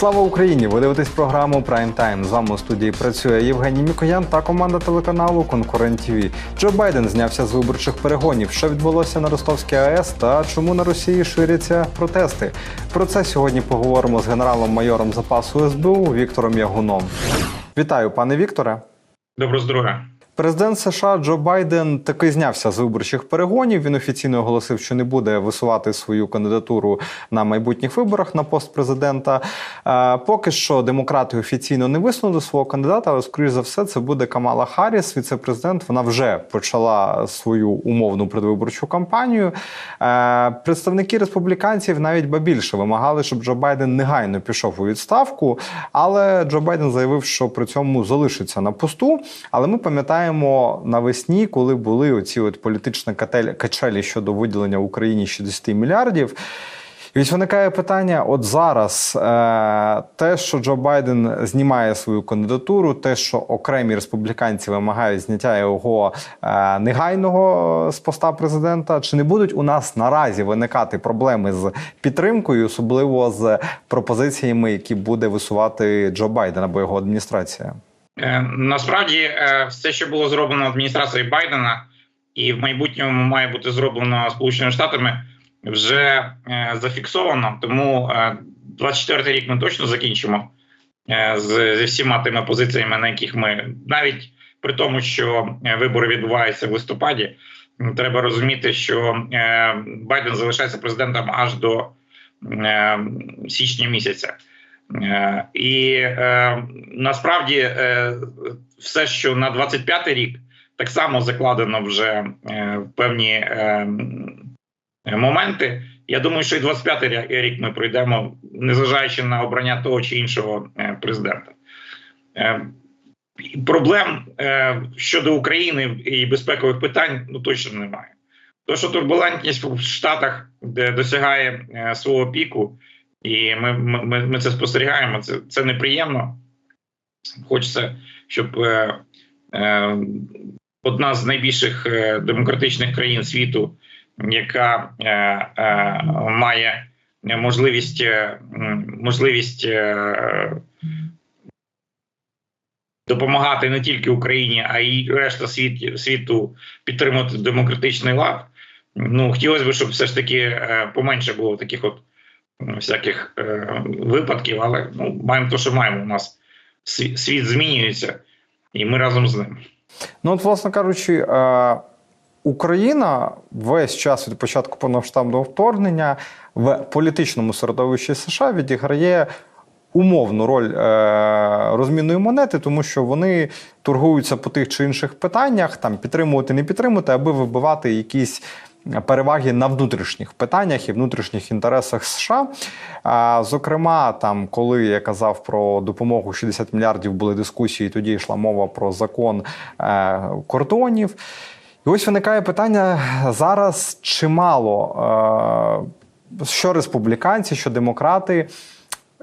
Слава Україні! Ви дивитесь програму Прайм Тайм. З вами у студії працює Євгеній Мікоян та команда телеканалу Конкурент ТВ. Джо Байден знявся з виборчих перегонів. Що відбулося на Ростовській АЕС та чому на Росії ширяться протести? Про це сьогодні поговоримо з генералом-майором запасу СБУ Віктором Ягуном. Вітаю, пане Вікторе. Доброго здоров'я. Президент США Джо Байден таки знявся з виборчих перегонів. Він офіційно оголосив, що не буде висувати свою кандидатуру на майбутніх виборах на пост президента. Е, Поки що демократи офіційно не висунули свого кандидата, але скоріш за все це буде Камала Харріс, віце-президент. Вона вже почала свою умовну предвиборчу кампанію. Е, Представники республіканців навіть ба більше вимагали, щоб Джо Байден негайно пішов у відставку. Але Джо Байден заявив, що при цьому залишиться на посту. Але ми пам'ятаємо навесні, коли були оці от політичні качелі щодо виділення Україні 60 мільярдів. І ось виникає питання: от зараз е, те, що Джо Байден знімає свою кандидатуру, те, що окремі республіканці вимагають зняття його е, негайного з поста президента, чи не будуть у нас наразі виникати проблеми з підтримкою, особливо з пропозиціями, які буде висувати Джо Байден або його адміністрація? Е, Насправді, е, все, що було зроблено адміністрацією Байдена, і в майбутньому має бути зроблено Сполученими Штатами, вже е, зафіксовано. Тому 24 рік ми точно закінчимо зі всіма тими позиціями, на яких ми навіть при тому, що вибори відбуваються в листопаді, треба розуміти, що Байден залишається президентом аж до січня місяця. Е, І е, насправді е, все, що на 25-й рік, так само закладено вже певні моменти. Я думаю, що і 25-й ря- рік ми пройдемо, незважаючи на обрання того чи іншого президента. Проблем щодо України і безпекових питань ну точно немає. То, що турбулентність в Штатах, досягає свого піку, і ми, ми, ми- це спостерігаємо. Це, це неприємно. Хочеться, щоб е, е, одна з найбільших е, демократичних країн світу, яка е, е, має можливість, е, можливість е, допомагати не тільки Україні, а й решта світ, світу підтримувати демократичний лад. Ну хотілося б, щоб все ж таки е, поменше було таких от всяких е, випадків, але ну маємо те, що маємо. У нас світ, світ змінюється, і ми разом з ним. Ну, от, власне кажучи, е, Україна весь час від початку повномасштабного вторгнення в політичному середовищі США відіграє умовну роль е, розмінної монети, тому що вони торгуються по тих чи інших питаннях, там підтримувати, не підтримувати, аби вибивати якісь. Переваги на внутрішніх питаннях і внутрішніх інтересах США. Зокрема, там, коли я казав про допомогу 60 мільярдів, були дискусії, тоді йшла мова про закон е, кордонів. І ось виникає питання зараз чимало, е, що республіканці, що демократи.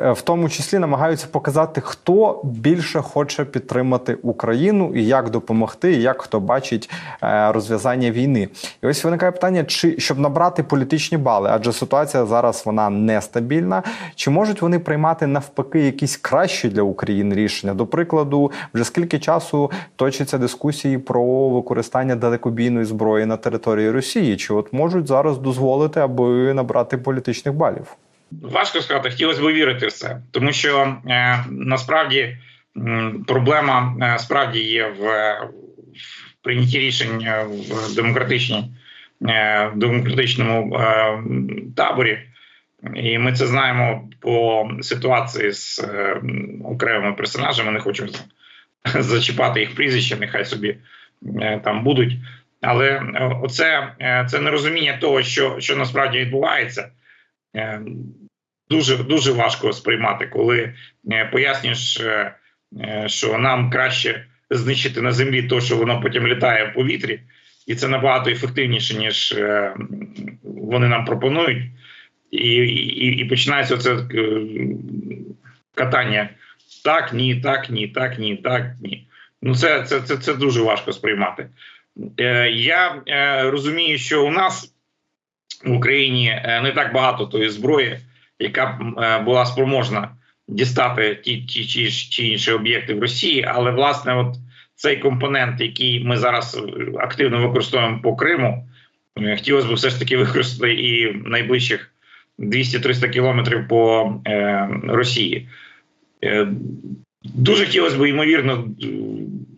Е, В тому числі намагаються показати, хто більше хоче підтримати Україну і як допомогти, і як хто бачить е, розв'язання війни. І ось виникає питання: чи щоб набрати політичні бали, адже ситуація зараз вона нестабільна. Чи можуть вони приймати навпаки якісь кращі для України рішення? До прикладу, вже скільки часу точаться дискусії про використання далекобійної зброї на території Росії? Чи от можуть зараз дозволити, аби набрати політичних балів? Важко сказати, хотілося б вірити в це, тому що е, насправді м, проблема е, справді є в, е, в прийнятті рішень е, в демократичній е, демократичному е, таборі, і ми це знаємо по ситуації з е, окремими персонажами. Не хочу зачіпати їх прізвища, нехай собі е, там будуть. Але е, оце е, це нерозуміння того, що, що насправді відбувається. Дуже дуже важко сприймати, коли е, пояснюєш, е, е, що нам краще знищити на землі те, що воно потім літає в повітрі, і це набагато ефективніше, ніж вони нам пропонують. І, і, і починається це катання так, ні, так, ні, так, ні, так, ні. Ну, це, це, це, це дуже важко сприймати. Е, я е, розумію, що у нас в Україні не так багато тої зброї, яка б е, була спроможна дістати ті, ті чи, чи інші об'єкти в Росії, але власне, от цей компонент, який ми зараз активно використовуємо по Криму, е, хотілося б все ж таки використати і найближчих 200-300 кілометрів по е, Росії. Е, Дуже хотілося б, ймовірно,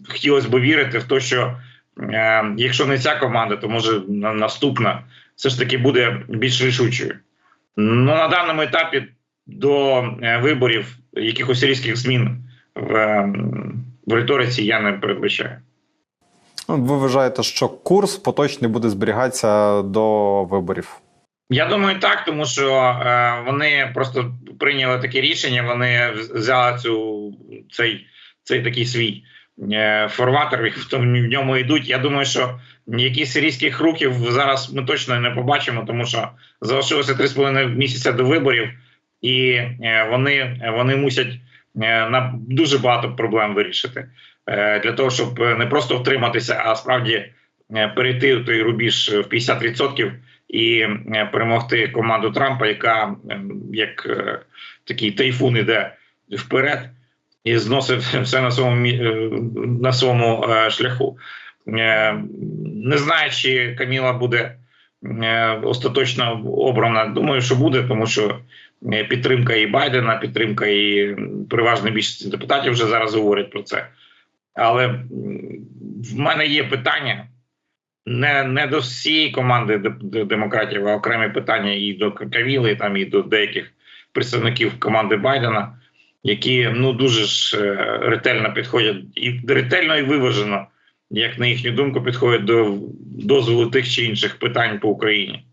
хотілося б вірити в те, що е, якщо не ця команда, то може наступна все ж таки буде більш рішучою. Ну на даному етапі до е, виборів якихось різких змін в, е, в риториці я не передбачаю. Ну, Ви вважаєте, що курс поточний буде зберігатися до виборів? Я думаю, так, тому що е, вони просто прийняли таке рішення. Вони взяли цю цей, цей такий свій форватер, в ньому йдуть. Я думаю, що якісь різких рухів зараз ми точно не побачимо, тому що залишилося 3,5 місяця до виборів, і е, вони, вони мусять е, на дуже багато проблем вирішити е, для того, щоб не просто втриматися, а справді е, перейти в той рубіж в 50% і е, перемогти команду Трампа, яка е, як е, такий тайфун іде вперед і зносить все на своєму е, на своєму е, шляху. Е, Не знаю, чи Каміла буде остаточно обрана. Думаю, що буде, тому що підтримка і Байдена, підтримка і переважна більшість депутатів вже зараз говорять про це. Але в мене є питання не, не до всієї команди демократів, а окремі питання і до Кавіли, там і до деяких представників команди Байдена, які ну дуже ж е, ретельно підходять і ретельно і виважено, як на їхню думку, підходять до дозволу тих чи інших питань по Україні.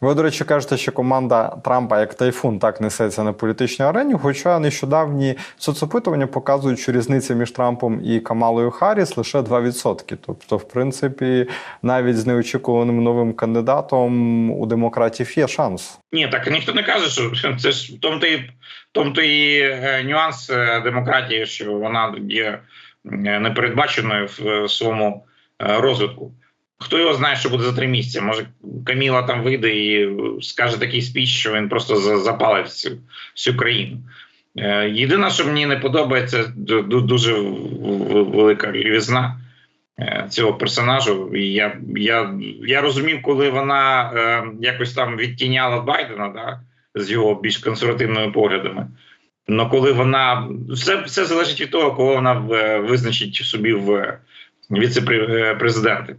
Ви, до речі, кажете, що команда Трампа як тайфун так несеться на політичній арені. Хоча нещодавні соцопитування показують, що різниця між Трампом і Камалою Харріс лише 2%. Тобто, в принципі, навіть з неочікуваним новим кандидатом у демократів є шанс. Ні, так ніхто не каже, що це ж в то і, тому то і е, нюанс е, демократії, що вона є е, непередбаченою в своєму розвитку. Хто його знає, що буде за три місяці? Може, Каміла там вийде і скаже такий спіч, що він просто за- запалить всю, всю країну. Е, Єдине, що мені не подобається, ду- ду- дуже велика лівізна е, цього персонажу. Я, я, я розумів, коли вона е, якось там відтіняла Байдена да, з його більш консервативними поглядами. Но коли вона все, все залежить від того, кого вона визначить собі в віце-президенти.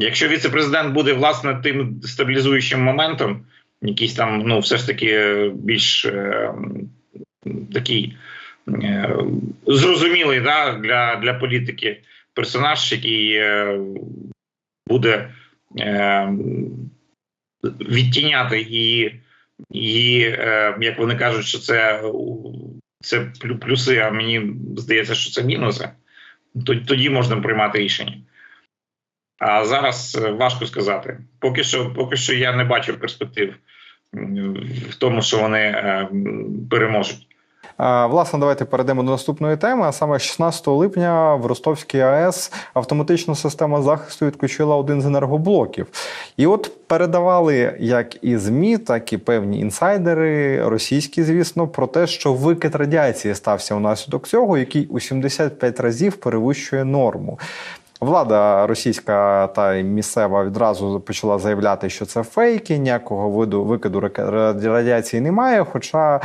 Якщо віце-президент буде власне тим стабілізуючим моментом, якийсь там, ну, все ж таки більш е, такий е, зрозумілий да, для, для політики персонаж, який е, буде е, відтіняти її, її е, як вони кажуть, що це, це плюси, а мені здається, що це мінуси, тоді можна приймати рішення. А зараз е, важко сказати. Поки що, поки що я не бачу перспектив в тому, що вони е, переможуть. Власне, давайте перейдемо до наступної теми. А саме 16 липня в Ростовській АЕС автоматична система захисту відключила один з енергоблоків. І от передавали як і ЗМІ, так і певні інсайдери, російські, звісно, про те, що викид радіації стався внаслідок цього, який у 75 разів перевищує норму. Влада російська та місцева відразу почала заявляти, що це фейки, ніякого виду викиду радіації немає. Хоча е,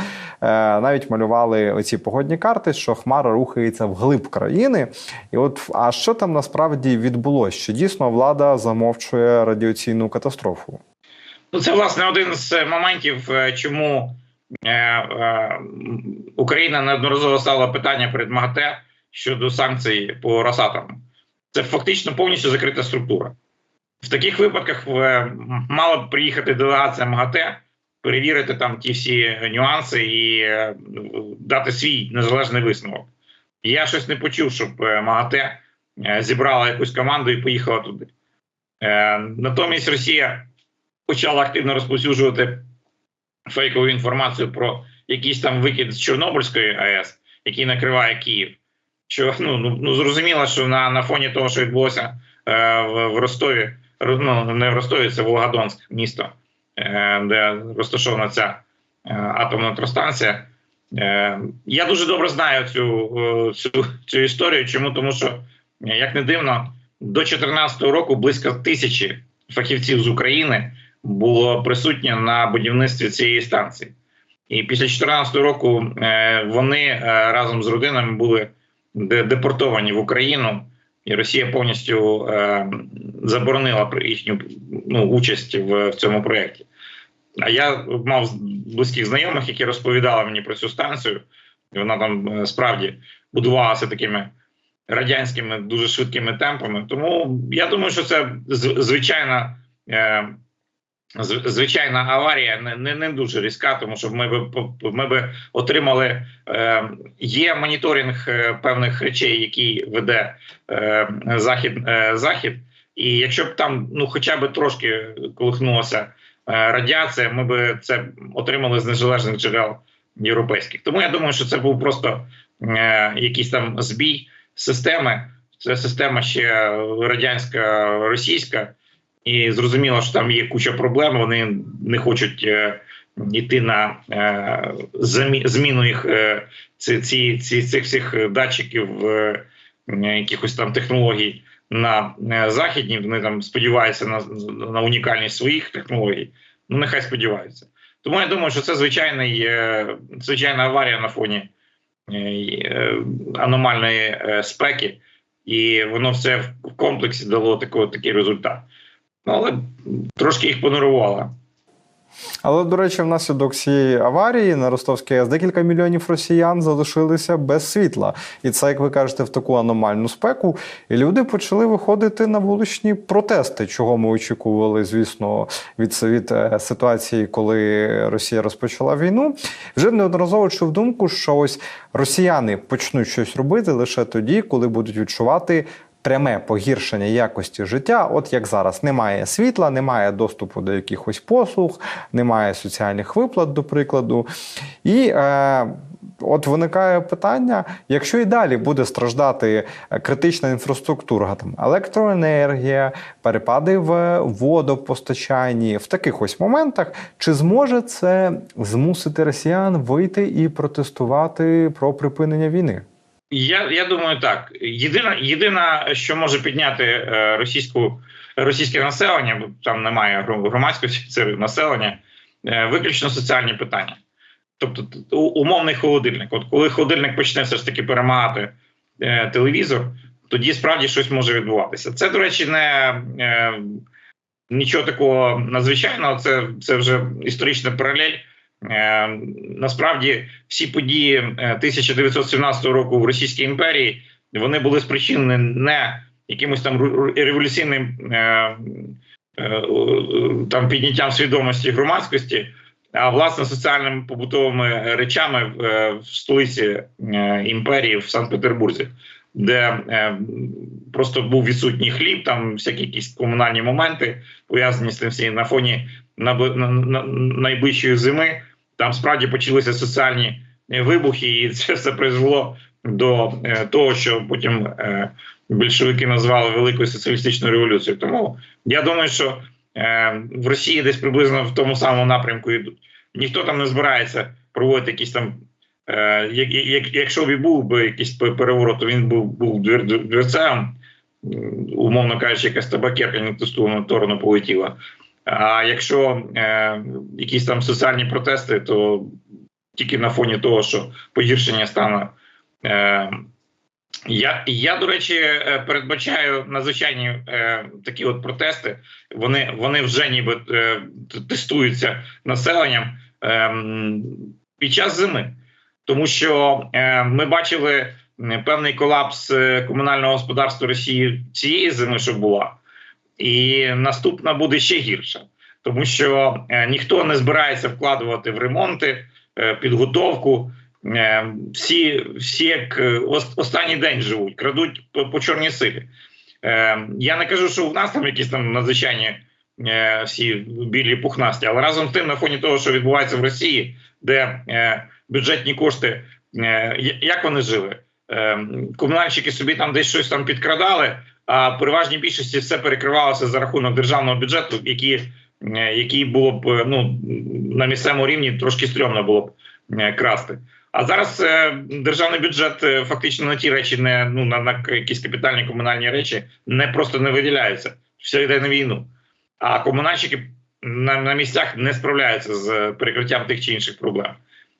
навіть малювали оці погодні карти, що хмара рухається вглиб країни. І от а що там насправді відбулося? Чи дійсно влада замовчує радіаційну катастрофу? Ну, це власне один з моментів, е, чому е, е, Україна неодноразово ставила питання перед МАГАТЕ щодо санкцій по Росатому. Це фактично повністю закрита структура. В таких випадках е, мала б приїхати делегація МАГАТЕ, перевірити там ті всі нюанси і е, дати свій незалежний висновок. Я щось не почув, щоб е, МАГАТЕ зібрала якусь команду і поїхала туди. Натомість Росія почала активно розповсюджувати фейкову інформацію про якийсь там викид з Чорнобильської АЕС, який накриває Київ. Що ну, ну, ну зрозуміло, що на, на фоні того, що відбулося е, в, в Ростові, Ро- ну не в Ростові, це Волгодонськ, місто, е, де розташована ця е, атомна електростанція. Е, Я дуже добре знаю цю, е, цю, цю історію. Чому? Тому що, е, як не дивно, до 2014 року близько тисячі фахівців з України було присутнє на будівництві цієї станції. І після 2014 року е, вони разом з родинами були депортовані в Україну, і Росія повністю е, заборонила їхню ну, участь в, в цьому проєкті. А я мав близьких знайомих, які розповідали мені про цю станцію. І вона там е, справді будувалася такими радянськими дуже швидкими темпами. Тому я думаю, що це звичайна. е, Звичайна аварія не, не, не дуже різка, тому що ми би ми би отримали е, є моніторинг е, певних речей, які веде е, захід е, захід. І якщо б там ну хоча б трошки колихнулася е, радіація, ми би це отримали з незалежних джерел європейських. Тому я думаю, що це був просто е, якийсь там збій системи. Це система ще радянська російська, і зрозуміло, що там є куча проблем. Вони не хочуть е, йти на е, зміну їх е, ці, ці, ці, цих всіх датчиків якихось там технологій на західні. Вони там сподіваються на, на унікальність своїх технологій. Ну нехай сподіваються. Тому я думаю, що це звичайний, звичайна аварія на фоні аномальної спеки, і воно все в комплексі дало такий результат. Ну, але трошки їх понервувало. Але, до речі, внаслідок цієї аварії на Ростовській АЕС декілька мільйонів росіян залишилися без світла. І це, як ви кажете, в таку аномальну спеку. І люди почали виходити на вуличні протести, чого ми очікували, звісно, від, від е, ситуації, коли Росія розпочала війну. Вже неодноразово чув думку, що ось росіяни почнуть щось робити лише тоді, коли будуть відчувати пряме погіршення якості життя, от як зараз немає світла, немає доступу до якихось послуг, немає соціальних виплат, до прикладу. І е, от виникає питання: якщо і далі буде страждати е, критична інфраструктура, там електроенергія, перепади в водопостачанні, в таких ось моментах, чи зможе це змусити росіян вийти і протестувати про припинення війни? Я я думаю, так. Єдина, єдина, що може підняти е, російську російське населення, там немає гром- громадськості, це населення, е, виключно соціальні питання. Тобто умовний холодильник. От коли холодильник почне все ж таки перемагати е, телевізор, тоді справді щось може відбуватися. Це, до речі, не е, нічого такого надзвичайного, це, це вже історична паралель. Е, насправді всі події е, 1917 року в Російській імперії вони були спричинені не якимось там революційним е, е, е, там підняттям свідомості громадськості, а власне соціальними побутовими речами е, в столиці е, імперії в Санкт-Петербурзі, де е, просто був відсутній хліб, там всякі якісь комунальні моменти пов'язані з цим всім на фоні на- найближчої зими. Там справді почалися соціальні е, вибухи, і це все призвело до е, того, що потім е, більшовики назвали великою соціалістичною революцією. Тому я думаю, що в Росії десь приблизно в тому самому напрямку йдуть. Ніхто там не збирається проводити якісь там. Як, як, якщо б і був би якийсь переворот, то він був був дверцем, умовно кажучи, якась табакерка не сторону полетіла. А якщо е, якісь там соціальні протести, то тільки на фоні того, що погіршення стану. Е, я, я, до речі, е, передбачаю надзвичайні е, такі от протести. Вони, вони вже ніби е, тестуються населенням е, під час зими, тому що е, ми бачили певний колапс е, комунального господарства Росії цієї зими, що була, і наступна буде ще гірша, тому що е, ніхто не збирається вкладувати в ремонти, е, підготовку. Е, всі, всі як останній день живуть, крадуть по, по чорній силі. Я не кажу, що в нас там якісь там надзвичайні всі білі пухнасті, але разом з тим, на фоні того, що відбувається в Росії, де бюджетні кошти, як вони жили? Комунальщики собі там десь щось там підкрадали, в переважній більшості все перекривалося за рахунок державного бюджету, які, е, який було б е, ну, на місцевому рівні трошки стрьомно було б е, красти. А зараз державний бюджет фактично на ті речі, не ну на, на якісь капітальні комунальні речі, не просто не виділяються. Все йде на війну. А комунальщики на, на місцях не справляються з перекриттям тих чи інших проблем.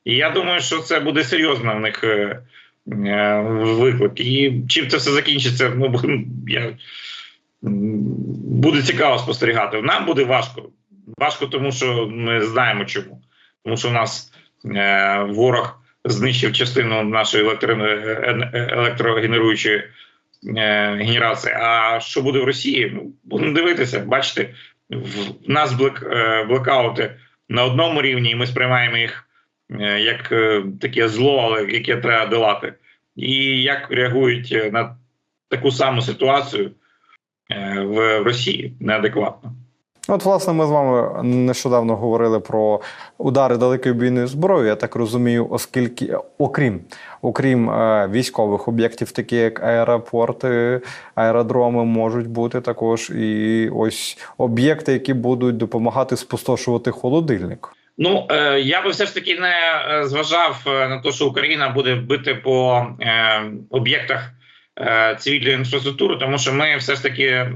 І я думаю, що це буде серйозно в них виклик. І чим це все закінчиться, ну я буде цікаво спостерігати. Нам буде важко. Важко, тому що ми знаємо чому. Тому що у нас е, ворог знищив частину нашої е, е, електрогенеруючої е, генерації. А що буде в Росії? Ну, будемо дивитися, бачите, в нас блек, е, блекаути на одному рівні, і ми сприймаємо їх е, як е, таке зло, але яке треба долати. І як реагують е, на таку саму ситуацію е, в Росії неадекватно. От, власне, ми з вами нещодавно говорили про удари далекобійної зброї. Я так розумію, оскільки, окрім окрім е, військових об'єктів, такі як аеропорти, аеродроми, можуть бути також і ось об'єкти, які будуть допомагати спустошувати холодильник. Ну е, я би все ж таки не е, зважав е, на те, що Україна буде бити по об'єктах цивільної інфраструктури, тому що ми все ж таки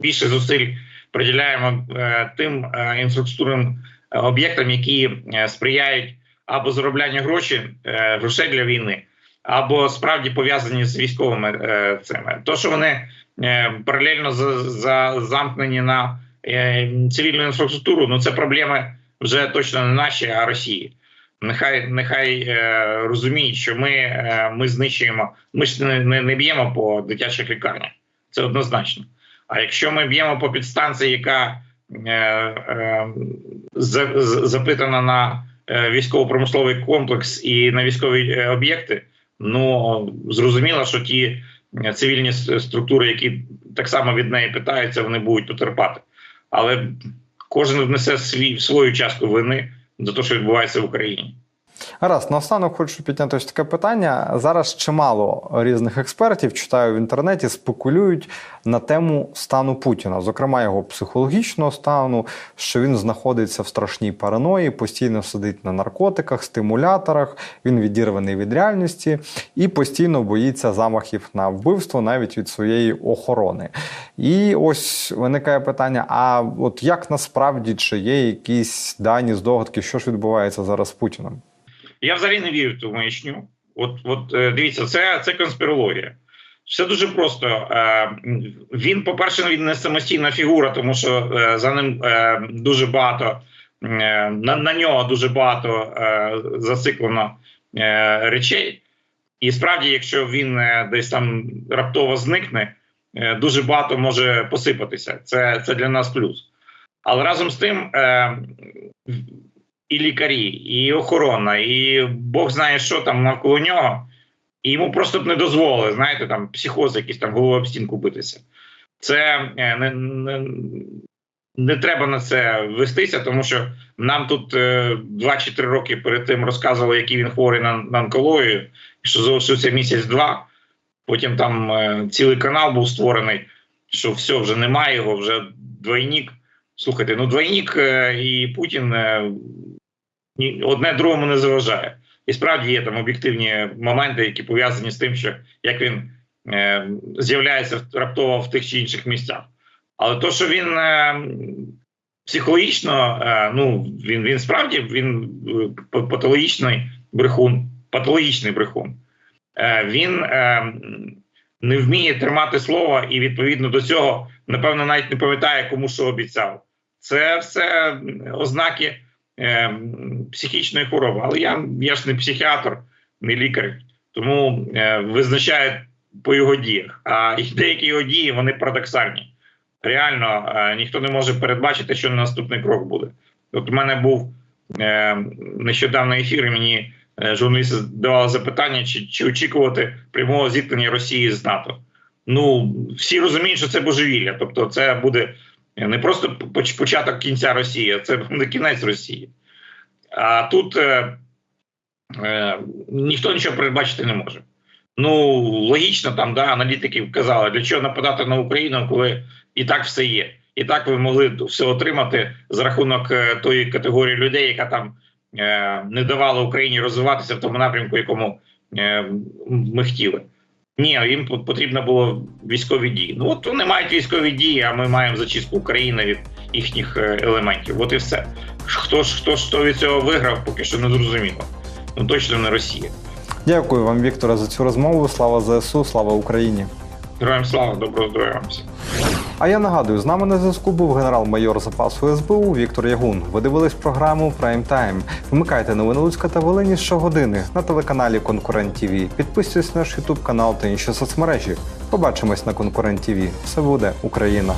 більше зусиль приділяємо тим інфраструктурним об'єктам, які сприяють або зароблянню гроші грошей для війни, або справді пов'язані з військовими цими. То, що вони паралельно за, за замкнені на цивільну інфраструктуру, ну це проблеми вже точно не наші, а Росії. Нехай нехай е, розуміють, що ми е, ми знищуємо. Ми ж не, не, не б'ємо по дитячих лікарнях. Це однозначно. А якщо ми б'ємо по підстанції, яка е, е, за, з- запитана на е, військово-промисловий комплекс і на військові е, об'єкти, ну зрозуміло, що ті е, цивільні структури, які так само від неї питаються, вони будуть потерпати. Але кожен внесе свій свою частку вини за те, що відбувається в Україні. Гаразд, наостанок хочу підняти ось таке питання. Зараз чимало різних експертів читаю в інтернеті, спекулюють на тему стану Путіна, зокрема його психологічного стану, що він знаходиться в страшній параної, постійно сидить на наркотиках, стимуляторах, він відірваний від реальності і постійно боїться замахів на вбивство навіть від своєї охорони. І ось виникає питання: а от як насправді чи є якісь дані здогадки, що ж відбувається зараз з Путіним? Я взагалі не вірю в ту маячню. От, от е, дивіться, це, це конспірологія. Все дуже просто. Е, Він, по-перше, він не самостійна фігура, тому що е, за ним дуже багато на, на нього дуже багато зациклено речей. І справді, якщо він десь там раптово зникне, дуже багато може посипатися. Це, це для нас плюс. Але разом з тим. І лікарі, і охорона, і Бог знає, що там навколо нього, і йому просто б не дозволили, знаєте, там психоз, якийсь там голову об стінку битися. Це е, не, не, не треба на це вестися, тому що нам тут е, 2 чи 3 роки перед тим розказували, який він хворий на, на онкологію, що залишився місяць-два. Потім там е, цілий канал був створений, що все, вже немає його, вже двойник. Слухайте, ну двойник е, і Путін е, одне другому не заважає. І справді є там об'єктивні моменти, які пов'язані з тим, що як він е, з'являється раптово в тих чи інших місцях. Але то, що він е, психологічно, е, ну він, він справді він е, патологічний брехун, патологічний брехун. Е, він е, не вміє тримати слово і відповідно до цього, напевно, навіть не пам'ятає, кому що обіцяв. Це все ознаки е, психічної хвороби. Але я, я ж не психіатр, не лікар, тому е, визначаю по його діях. А деякі його дії вони парадоксальні. Реально, е, ніхто не може передбачити, що наступний крок буде. От у мене був е, нещодавно ефір, і мені е, журналісти давали запитання, чи, чи очікувати прямого зіткнення Росії з НАТО. Ну, всі розуміють, що це божевілля. Тобто, це буде не просто початок кінця Росії, а це буде кінець Росії. А тут е, е, ніхто нічого передбачити не може. Ну, логічно, там да, аналітики казали, для чого нападати на Україну, коли і так все є. І так ви могли все отримати за рахунок е, тої категорії людей, яка там е, не давало Україні розвиватися в тому напрямку, якому е, ми хотіли. Ні, їм по- потрібно було військові дії. Ну от вони мають військові дії, а ми маємо зачистку України від їхніх е, елементів. От і все. Хто ж хто ж хто від цього виграв, поки що не зрозуміло. Ну точно не Росія. Дякую вам, Вікторе, за цю розмову. Слава ЗСУ, слава Україні. Героям слава, доброго здоров'я вам. А я нагадую, з нами на зв'язку був генерал-майор запасу СБУ Віктор Ягун. Ви дивились програму Прайм Тайм. Вмикайте новини Луцька та Волині щогодини на телеканалі Конкурент ТВ. Підписуйтесь на наш Ютуб канал та інші соцмережі. Побачимось на Конкурент ТВ. Все буде Україна.